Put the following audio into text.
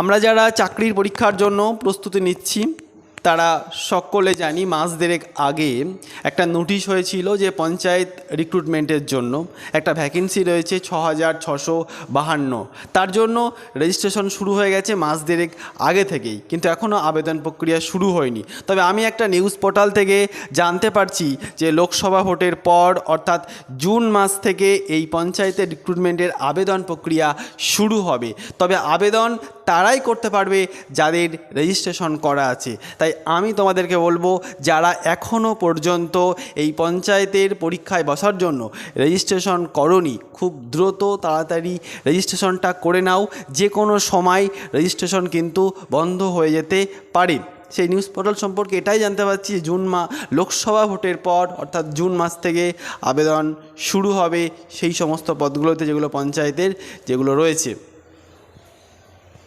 আমরা যারা চাকরির পরীক্ষার জন্য প্রস্তুতি নিচ্ছি, তারা সকলে জানি মাস দেড়েক আগে একটা নোটিশ হয়েছিল যে পঞ্চায়েত রিক্রুটমেন্টের জন্য একটা ভ্যাকেন্সি রয়েছে ছ হাজার ছশো বাহান্ন। তার জন্য রেজিস্ট্রেশন শুরু হয়ে গেছে মাস দেড়েক আগে থেকেই, কিন্তু এখনও আবেদন প্রক্রিয়া শুরু হয়নি। তবে আমি একটা নিউজ পোর্টাল থেকে জানতে পারছি যে লোকসভা ভোটের পর, অর্থাৎ জুন মাস থেকে এই পঞ্চায়েতের রিক্রুটমেন্টের আবেদন প্রক্রিয়া শুরু হবে। তবে আবেদন তারাই করতে পারবে যাদের রেজিস্ট্রেশন করা আছে। তাই আমি তোমাদেরকে বলব, যারা এখনও পর্যন্ত এই পঞ্চায়েতের পরীক্ষায় বসার জন্য রেজিস্ট্রেশন করনি, খুব দ্রুত তাড়াতাড়ি রেজিস্ট্রেশনটা করে নাও। যে কোনো সময় রেজিস্ট্রেশন কিন্তু বন্ধ হয়ে যেতে পারে। সেই নিউজ পোর্টাল সম্পর্কে এটাই জানতে পারছি জুন মা, লোকসভা ভোটের পর, অর্থাৎ জুন মাস থেকে আবেদন শুরু হবে সেই সমস্ত পদগুলোতে যেগুলো পঞ্চায়েতের যেগুলো রয়েছে।